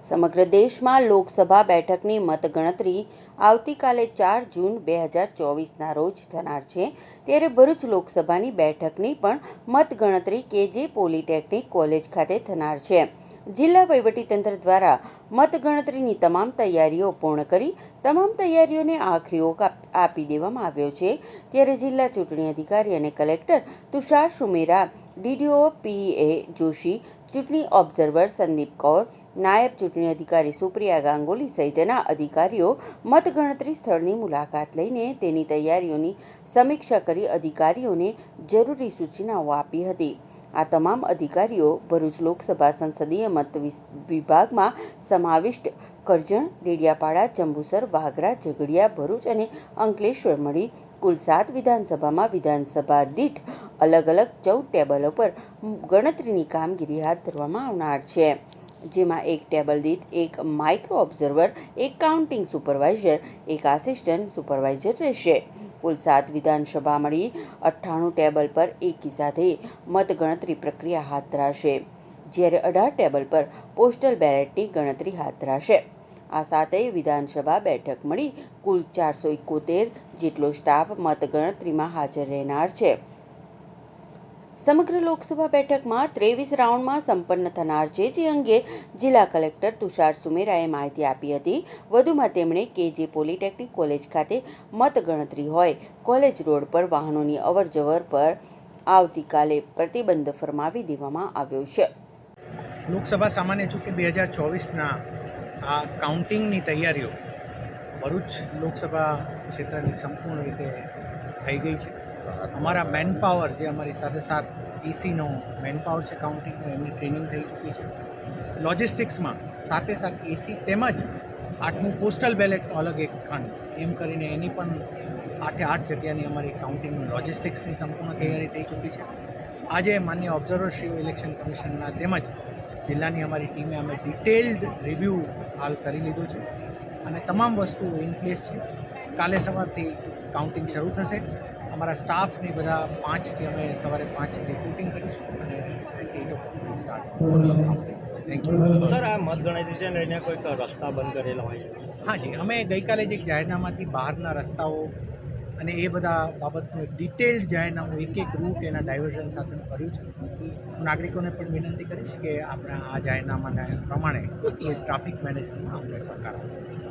સમગ્ર દેશમાં લોકસભા બેઠકની મતગણતરી આવતીકાલે ચાર જૂન બે હજાર ચોવીસના રોજ થનાર છે. ત્યારે ભરૂચ લોકસભાની બેઠકની પણ મતગણતરી કેજે પોલિટેકનિક કોલેજ ખાતે થનાર છે. જિલ્લા વહીવટીતંત્ર દ્વારા મતગણતરીની તમામ તૈયારીઓ પૂર્ણ કરી તમામ તૈયારીઓને આખરી ઓક આપી દેવામાં આવ્યો છે. ત્યારે જિલ્લા ચૂંટણી અધિકારી અને collector Tushar Sumera DDO P A Joshi ચૂંટણી ઓબ્ઝર્વર સંદીપ કૌર, નાયબ ચૂંટણી અધિકારી સુપ્રિયા ગાંગુલી સહિતના અધિકારીઓ મતગણતરી સ્થળની મુલાકાત લઈને તેની તૈયારીઓની સમીક્ષા કરી અધિકારીઓને જરૂરી સૂચનાઓ આપી હતી. આ તમામ અધિકારીઓ ભરૂચ લોકસભા સંસદીય મત વિભાગમાં સમાવિષ્ટ કરજણ, ડેડિયાપાડા, જંબુસર વાગરા ઝઘડિયા, ભરૂચ અને અંકલેશ્વર મળી કુલ સાત વિધાનસભામાં વિધાનસભા દીઠ અલગ અલગ ચૌદ ટેબલો પર ગણતરીની કામગીરી હાથ ધરવામાં આવનાર છે. જેમાં એક ટેબલ દીઠ એક માઇક્રો ઓબ્ઝર્વર, એક કાઉન્ટિંગ સુપરવાઇઝર, એક આસિસ્ટન્ટ સુપરવાઇઝર રહેશે. કુલ સાત વિધાનસભા મળી. અઠ્ઠાણું ટેબલ પર એકી સાથે મતગણતરી પ્રક્રિયા હાથ ધરાશે. જ્યારે અઢાર ટેબલ પર પોસ્ટલ બેલેટની ગણતરી હાથ ધરાશે. આ સાતેય વિધાનસભા બેઠક મળી કુલ ચારસો એકોતેર જેટલો સ્ટાફ મતગણતરીમાં હાજર રહેનાર છે. સમગ્ર લોકસભા બેઠકમાં ત્રેવીસ રાઉન્ડમાં સંપન્ન થનાર છે જે અંગે જિલ્લા કલેક્ટર તુષાર સુમેરાએ માહિતી આપી હતી. વધુમાં તેમણે કેજે પોલિટેકનિક કોલેજ ખાતે મતગણતરી હોય, કોલેજ રોડ પર વાહનોની અવરજવર પર આવતીકાલે પ્રતિબંધ ફરમાવી દેવામાં આવ્યો છે. લોકસભા સામાન્ય ચૂંટણી બે હજાર ચોવીસના આ કાઉન્ટિંગની તૈયારીઓ ભરૂચ લોકસભા ક્ષેત્રની સંપૂર્ણ રીતે થઈ ગઈ છે. અમારા મેનપાવર જે અમારી સાથે સાથ ઈસીનો મેનપાવર છે કાઉન્ટિંગનો એમની ટ્રેનિંગ થઈ ચૂકી છે. લોજિસ્ટિક્સમાં સાથે સાથે એસી તેમજ આઠમું પોસ્ટલ બેલેટ અલગ એક ખંડ એમ કરીને એની પણ આઠે આઠ જગ્યાની અમારી કાઉન્ટિંગ લોજિસ્ટિક્સની સંપૂર્ણ તૈયારી થઈ ચૂકી છે. આજે માન્ય ઓબ્ઝર્વરશ્રી ઇલેક્શન કમિશનના તેમજ જિલ્લાની અમારી ટીમે અમે ડિટેલ્ડ રિવ્યૂ હાલ કરી લીધું છે. અને તમામ વસ્તુઓ ઇન પ્લેસ છે. કાલે સવારથી કાઉન્ટિંગ શરૂ થશે. અમારા સ્ટાફની બધા પાંચથી અમે સવારે પાંચથી રિપોર્ટિંગ કરીશું અને સર આ મતગણતરી છે ને એને કોઈક રસ્તા બંધ કરેલા હોય હા જી અમે ગઈકાલે જ એક જાહેરનામાથી બહારના રસ્તાઓ અને એ બધા બાબતનું એક ડિટેલ્ડ જાહેરનામું એક એક રૂટ એના ડાયવર્ઝન સાથે કર્યું છે. હું નાગરિકોને પણ વિનંતી કરીશ કે આપણે આ જાહેરનામાના પ્રમાણે ટ્રાફિક મેનેજમેન્ટમાં આપણે સહકાર આપો.